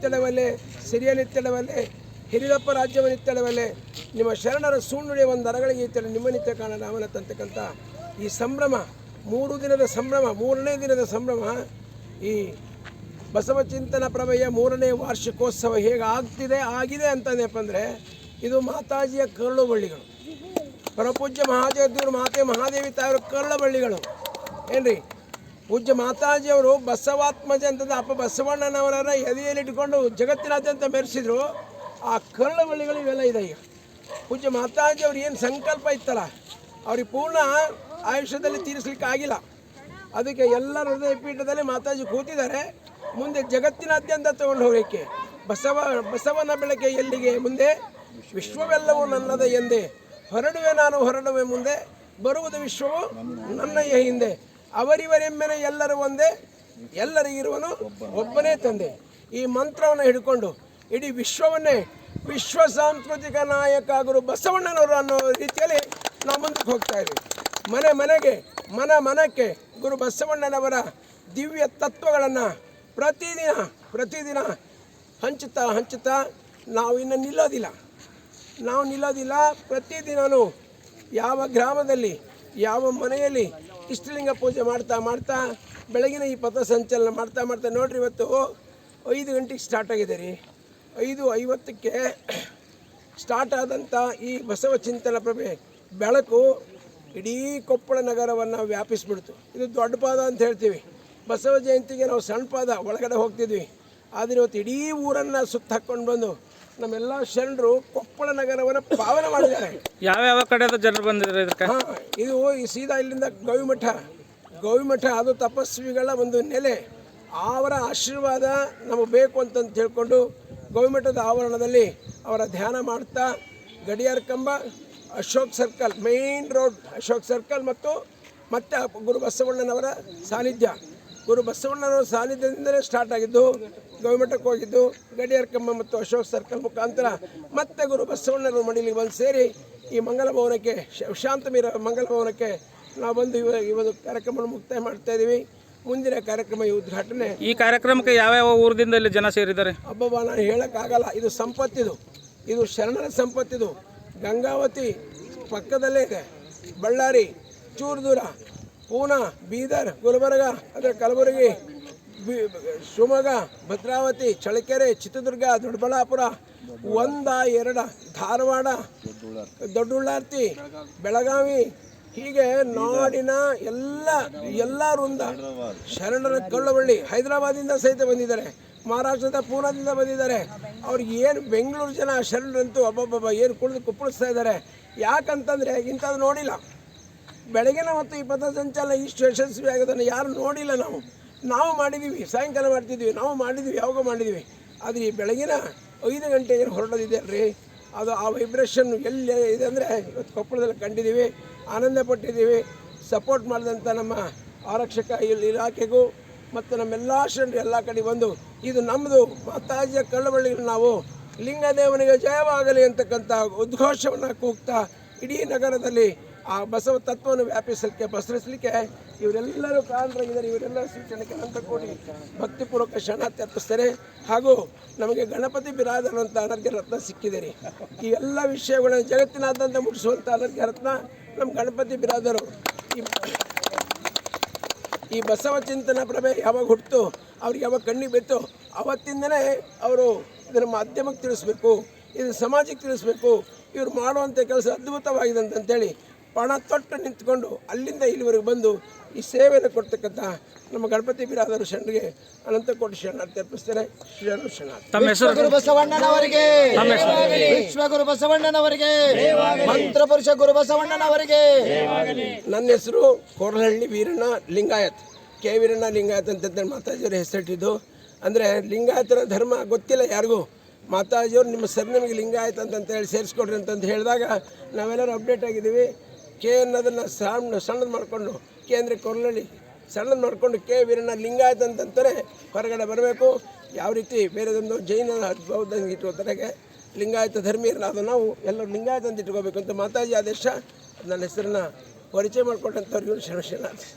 ನಿತ್ಯಡವಲ್ಲೇ ಸಿರಿಯ ನಿತ್ಯಡವಲ್ಲೇ ಹಿರಿಯಪ್ಪ ರಾಜ್ಯವ ನಿತ್ಯಡವಲ್ಲೇ ನಿಮ್ಮ ಶರಣರ ಸೂಣುಡಿಯ ಒಂದು ಅರಗಳಿಗೆ ಇತ್ತಳೆ ನಿಮ್ಮ ನಿತ್ಯ ಕಾಣ ತಂತಕ್ಕಂಥ ಈ ಸಂಭ್ರಮ, ಮೂರು ದಿನದ ಸಂಭ್ರಮ, ಮೂರನೇ ದಿನದ ಸಂಭ್ರಮ, ಈ ಬಸವ ಚಿಂತನ ಪ್ರಭೆಯ ಮೂರನೇ ವಾರ್ಷಿಕೋತ್ಸವ ಹೇಗೆ ಆಗ್ತಿದೆ, ಆಗಿದೆ ಅಂತಂದೇಪ್ಪ ಅಂದರೆ, ಇದು ಮಾತಾಜಿಯ ಕರುಳು ಬಳ್ಳಿಗಳು. ಪರಪೂಜ್ಯ ದೇವರು ಮಾತೆ ಮಹಾದೇವಿ ತಾಯಿಯರ ಕರುಳ ಬಳ್ಳಿಗಳು. ಏನ್ರಿ? ಪೂಜ್ಯ ಮಾತಾಜಿಯವರು ಬಸವಾತ್ಮಜ ಅಂತಂದ ಅಪ್ಪ ಬಸವಣ್ಣನವರನ್ನ ಎದೆಯಲ್ಲಿ ಇಟ್ಕೊಂಡು ಜಗತ್ತಿನಾದ್ಯಂತ ಮೆರೆಸಿದ್ರು. ಆ ಕರುಳ ಇವೆಲ್ಲ ಇದೆ ಈಗ. ಪೂಜ್ಯ ಮಾತಾಜಿ ಅವ್ರು ಏನು ಸಂಕಲ್ಪ ಇತ್ತಲ್ಲ, ಅವ್ರಿಗೆ ಪೂರ್ಣ ಆಯುಷ್ಯದಲ್ಲಿ ತೀರಿಸ್ಲಿಕ್ಕೆ ಆಗಿಲ್ಲ. ಅದಕ್ಕೆ ಎಲ್ಲ ಹೃದಯ ಪೀಠದಲ್ಲಿ ಮಾತಾಜಿ ಕೂತಿದ್ದಾರೆ. ಮುಂದೆ ಜಗತ್ತಿನಾದ್ಯಂತ ತಗೊಂಡು ಹೋಗಲಿಕ್ಕೆ. ಬಸವ, ಬಸವನ ಬೆಳಕೆ ಎಲ್ಲಿಗೆ ಮುಂದೆ? ವಿಶ್ವವೆಲ್ಲವೂ ನನ್ನದ ಎಂದೇ ಹೊರಡುವೆ ನಾನು ಹೊರಡುವೆ ಮುಂದೆ. ಬರುವುದು ವಿಶ್ವವು ನನ್ನಯ್ಯ ಹಿಂದೆ. ಅವರಿವರೆಮ್ಮೆನೆ ಎಲ್ಲರೂ ಒಂದೇ ಎಲ್ಲರಿಗಿರುವನು ಒಬ್ಬನೇ ತಂದೆ. ಈ ಮಂತ್ರವನ್ನು ಹಿಡ್ಕೊಂಡು ಇಡೀ ವಿಶ್ವವನ್ನೇ ವಿಶ್ವ ಸಾಂಸ್ಕೃತಿಕ ನಾಯಕ ಗುರು ಬಸವಣ್ಣನವರು ಅನ್ನೋ ರೀತಿಯಲ್ಲಿ ನಾವು ಮುಂದಕ್ಕೆ ಹೋಗ್ತಾ ಇದ್ದೀವಿ. ಮನೆ ಮನೆಗೆ, ಮನ ಮನಕ್ಕೆ ಗುರು ಬಸವಣ್ಣನವರ ದಿವ್ಯ ತತ್ವಗಳನ್ನು ಪ್ರತಿದಿನ ಪ್ರತಿದಿನ ಹಂಚುತ್ತಾ ಹಂಚುತ್ತಾ ನಾವು ಇನ್ನು ನಿಲ್ಲೋದಿಲ್ಲ. ನಾವು ನಿಲ್ಲೋದಿಲ್ಲ ಪ್ರತಿದಿನವೂ ಯಾವ ಗ್ರಾಮದಲ್ಲಿ, ಯಾವ ಮನೆಯಲ್ಲಿ ಇಷ್ಟಲಿಂಗ ಪೂಜೆ ಮಾಡ್ತಾ ಮಾಡ್ತಾ ಬೆಳಗಿನ ಈ ಪಥ ಸಂಚಲನ ಮಾಡ್ತಾ ಮಾಡ್ತಾ ನೋಡ್ರಿ ಇವತ್ತು ಐದು ಗಂಟೆಗೆ ಸ್ಟಾರ್ಟ್ ಆಗಿದೆ ರೀ. ಐದು ಐವತ್ತಕ್ಕೆ ಸ್ಟಾರ್ಟ್ ಆದಂಥ ಈ ಬಸವ ಚಿಂತನ ಪ್ರಭೆ ಬೆಳಕು ಇಡೀ ಕೊಪ್ಪಳ ನಗರವನ್ನು ವ್ಯಾಪಿಸ್ಬಿಡ್ತು. ಇದು ದೊಡ್ಡ ಪಾದ ಅಂತ ಹೇಳ್ತೀವಿ. ಬಸವ ಜಯಂತಿಗೆ ನಾವು ಸಣ್ಣ ಪಾದ ಒಳಗಡೆ ಹೋಗ್ತಿದ್ವಿ. ಆದರೆ ಇವತ್ತು ಇಡೀ ಊರನ್ನು ಸುತ್ತ ಹಾಕ್ಕೊಂಡು ಬಂದು ನಮ್ಮೆಲ್ಲ ಶರಣರು ಕೊಪ್ಪಳ ನಗರವನ್ನು ಪಾವನ ಮಾಡಿದ್ದಾರೆ. ಯಾವ್ಯಾವ ಕಡೆದ ಜನರು ಬಂದಿದ್ದಾರೆ ಇದಕ್ಕೆ ಹಾ ಇದು ಈ ಸೀದಾ ಇಲ್ಲಿಂದ ಗವಿಮಠ. ಗವಿಮಠ ಅದು ತಪಸ್ವಿಗಳ ಒಂದು ನೆಲೆ. ಅವರ ಆಶೀರ್ವಾದ ನಮಗೆ ಬೇಕು ಅಂತಂತ ಹೇಳ್ಕೊಂಡು ಗವಿಮಠದ ಆವರಣದಲ್ಲಿ ಅವರ ಧ್ಯಾನ ಮಾಡ್ತಾ ಗಡಿಯಾರ ಕಂಬ Ashok circle main road Ashok circle ಮತ್ತು ಮತ್ತೆ ಗುರು ಬಸವಣ್ಣನವರ ಸಾನ್ನಿಧ್ಯ. ಗುರು ಬಸವಣ್ಣನವರು ಸಾನ್ನಿಧ್ಯದಿಂದಲೇ ಸ್ಟಾರ್ಟ್ ಆಗಿದ್ದು ಗವಿಮಠಕ್ಕೆ ಹೋಗಿದ್ದು ಗಡಿಯಾರ ಕಂಬ ಮತ್ತು ಅಶೋಕ್ ಸರ್ಕಲ್ ಮುಖಾಂತರ ಮತ್ತೆ ಗುರು ಬಸವಣ್ಣನವರು ಮಡಿಲಿಗೆ ಬಂದು ಸೇರಿ ಈ ಮಂಗಲ ಭವನಕ್ಕೆ ಶಾಂತ ಮೀರ ಮಂಗಲ ಭವನಕ್ಕೆ ನಾವು ಬಂದು ಇವ ಈ ಒಂದು ಕಾರ್ಯಕ್ರಮವನ್ನು ಮುಕ್ತಾಯ ಮಾಡ್ತಾ ಇದ್ದೀವಿ ಮುಂದಿನ ಕಾರ್ಯಕ್ರಮ ಈ ಉದ್ಘಾಟನೆ. ಈ ಕಾರ್ಯಕ್ರಮಕ್ಕೆ ಯಾವ್ಯಾವ ಊರಿಂದ ಇಲ್ಲಿ ಜನ ಸೇರಿದ್ದಾರೆ? ಅಬ್ಬಬ್ಬ ನಾನು ಹೇಳೋಕ್ಕಾಗಲ್ಲ. ಇದು ಸಂಪತ್ತಿದು. ಇದು ಶರಣರ ಸಂಪತ್ತಿದು. ಗಂಗಾವತಿ ಪಕ್ಕದಲ್ಲೇ ಇದೆ. ಬಳ್ಳಾರಿ ಚೂರು ದೂರ. ಪೂನಾ ಬೀದರ್, ಗುಲ್ಬರ್ಗ ಅಂದರೆ ಕಲಬುರಗಿ ಶಿವಮೊಗ್ಗ, ಭದ್ರಾವತಿ, ಚಳ್ಳಕೆರೆ, ಚಿತ್ರದುರ್ಗ, ದೊಡ್ಡಬಳ್ಳಾಪುರ, ಒಂದ, ಎರಡ, ಧಾರವಾಡ ದೊಡ್ಡುಳ್ಳಾರ್ತಿ ಬೆಳಗಾವಿ, ಹೀಗೆ ನಾಡಿನ ಎಲ್ಲ ಎಲ್ಲ ವೃಂದ ಶರಣರ ಕಳ್ಳಬಳ್ಳಿ ಹೈದರಾಬಾದಿಂದ ಸಹಿತ ಬಂದಿದ್ದಾರೆ. ಮಹಾರಾಷ್ಟ್ರದ ಪೂನಾದಿಂದ ಬಂದಿದ್ದಾರೆ. ಅವ್ರಿಗೆ ಏನು ಬೆಂಗಳೂರು ಜನ ಶರಣರಂತೂ ಅಬ್ಬಬ್ಬಬ್ಬ ಏನು ಕುಳಿದು ಕುಪ್ಪಳಿಸ್ತಾ ಇದ್ದಾರೆ. ಯಾಕಂತಂದರೆ ಇಂಥದ್ದು ನೋಡಿಲ್ಲ. ಬೆಳಗಿನ ಮತ್ತು ಈ ಪಥ ಸಂಚಾಲ ಇಷ್ಟು ಯಶಸ್ವಿ ಆಗೋದನ್ನು ಯಾರು ನೋಡಿಲ್ಲ ನಾವು. ನಾವು ಮಾಡಿದ್ದೀವಿ ಸಾಯಂಕಾಲ ಮಾಡ್ತಿದ್ವಿ, ನಾವು ಮಾಡಿದ್ವಿ, ಯಾವಾಗ ಮಾಡಿದ್ವಿ. ಆದರೆ ಈ ಬೆಳಗಿನ ಐದು ಗಂಟೆಗೆ ಹೊರಡೋದಿದೆ ಅಲ್ರಿ ಅದು ಆ ವೈಬ್ರೇಷನ್ ಎಲ್ಲಿ ಇದೆ ಅಂದರೆ ಇವತ್ತು ಕೊಪ್ಪಳದಲ್ಲಿ ಕಂಡಿದ್ದೀವಿ, ಆನಂದ ಪಟ್ಟಿದ್ದೀವಿ. ಸಪೋರ್ಟ್ ಮಾಡಿದಂಥ ನಮ್ಮ ಆರಕ್ಷಕ ಇಲ್ಲಿ ಇಲಾಖೆಗೂ ಮತ್ತು ನಮ್ಮೆಲ್ಲ ಶ್ರೇಣಿ ಎಲ್ಲ ಕಡೆ ಬಂದು, ಇದು ನಮ್ಮದು ಮಾತಾಜಿಯ ಕಳ್ಳಬಳ್ಳಿ ನಾವು ಲಿಂಗದೇವನಿಗೆ ಜಯವಾಗಲಿ ಅಂತಕ್ಕಂಥ ಉದ್ಘೋಷವನ್ನು ಕೂಗ್ತಾ ಇಡೀ ನಗರದಲ್ಲಿ ಆ ಬಸವ ತತ್ವವನ್ನು ವ್ಯಾಪಿಸಲಿಕ್ಕೆ, ಪಸರಿಸಲಿಕ್ಕೆ ಇವರೆಲ್ಲರೂ ಕಾರಣರಾಗಿದ್ದಾರೆ. ಇವರೆಲ್ಲರ ಸೂಚನೆಗೆ ಅಂತ ಕೋಟಿ ಭಕ್ತಿಪೂರ್ವಕ ಶರಣಾರ್ಥಿ ಅರ್ಪಿಸ್ತಾರೆ. ಹಾಗೂ ನಮಗೆ ಗಣಪತಿ ಬಿರಾದರ್ ಅಂತ ಅನರ್ಘ್ಯ ರತ್ನ ಸಿಕ್ಕಿದೆ ರೀ. ಈ ಎಲ್ಲ ವಿಷಯಗಳನ್ನು ಜಗತ್ತಿನಾದ್ಯಂತ ಮುಟ್ಟಿಸುವಂಥ ಅನರ್ಘ್ಯ ರತ್ನ ನಮ್ಮ ಗಣಪತಿ ಬಿರಾದರು. ಈ ಈ ಬಸವ ಚಿಂತನ ಪ್ರಭೆ ಯಾವಾಗ ಹುಟ್ಟಿತು ಅವ್ರಿಗೆ ಯಾವಾಗ ಕಣ್ಣಿಗೆ ಬಿತ್ತು ಅವತ್ತಿಂದನೇ ಅವರು ಇದನ್ನು ಮಾಧ್ಯಮಕ್ಕೆ ತಿಳಿಸ್ಬೇಕು ಇದು ಸಮಾಜಕ್ಕೆ ತಿಳಿಸ್ಬೇಕು, ಇವ್ರು ಮಾಡುವಂಥ ಕೆಲಸ ಅದ್ಭುತವಾಗಿದೆ ಅಂತಂತೇಳಿ ಪಣ ತೊಟ್ಟು ನಿಂತ್ಕೊಂಡು ಅಲ್ಲಿಂದ ಇಲ್ಲಿವರೆಗೆ ಬಂದು ಈ ಸೇವೆಯನ್ನು ಕೊಡ್ತಕ್ಕಂಥ ನಮ್ಮ ಗಣಪತಿ ಬಿರಾದರು ಶರಣರಿಗೆ ಅನಂತ ಕೋಟಿ ಶರಣಾರ್ಥಿ ಅರ್ಪಿಸ್ತಾರೆ ಶರಣು ಶರಣಾರ್ಥಿ. ತಮ್ಮ ಹೆಸರು ಗುರು ಬಸವಣ್ಣನವರಿಗೆ. ವಿಶ್ವಗುರು ಬಸವಣ್ಣನವರಿಗೆ. ಮಂತ್ರ ಪುರುಷ ಗುರು ಬಸವಣ್ಣನವರಿಗೆ. ನನ್ನ ಹೆಸರು ಕೋರಹಳ್ಳಿ ವೀರಣ್ಣ ಲಿಂಗಾಯತ್. ಕೆ. ವೀರಣ್ಣ ಲಿಂಗಾಯತ್ ಅಂತ ಮಾತಾಜಿಯವ್ರ ಹೆಸರಿಟ್ಟಿದ್ದು. ಅಂದರೆ ಲಿಂಗಾಯತರ ಧರ್ಮ ಗೊತ್ತಿಲ್ಲ ಯಾರಿಗೂ. ಮಾತಾಜಿಯವರು ನಿಮ್ಮ ಸರ್ ನಿಮಗೆ ಲಿಂಗಾಯತ್ ಅಂತಂತ ಹೇಳಿ ಸೇರಿಸ್ಕೊಡ್ರಿ ಅಂತಂತ ಹೇಳಿದಾಗ ನಾವೆಲ್ಲರೂ ಅಪ್ಡೇಟ್ ಆಗಿದ್ದೀವಿ. ಕೆ ಅನ್ನೋದನ್ನು ಸಣ್ಣ ಸಣ್ಣದು ಮಾಡಿಕೊಂಡು ಕೆ ಅಂದರೆ ಕೊರಲಳ್ಳಿ ಸಣ್ಣದು ಮಾಡಿಕೊಂಡು ಕೆ ವೀರಣ್ಣ ಲಿಂಗಾಯತ ಅಂತಂತಾರೆ ಹೊರಗಡೆ ಬರಬೇಕು. ಯಾವ ರೀತಿ ಬೇರೆದೊಂದು ಜೈನ ಬೌದ್ಧ ಇಟ್ಕೋತಾರೆ ಲಿಂಗಾಯತ ಧರ್ಮೀಯರನ್ನಾದ ನಾವು ಎಲ್ಲರೂ ಲಿಂಗಾಯತ ಅಂತ ಇಟ್ಕೋಬೇಕು ಅಂತ ಮಾತಾಜಿ ಆದೇಶ. ನನ್ನ ಹೆಸರನ್ನ ಪರಿಚಯ ಮಾಡಿಕೊಂಡಂಥವ್ರಿಗೂ ಶರಣ ಶರಣಾರ್ಥಿ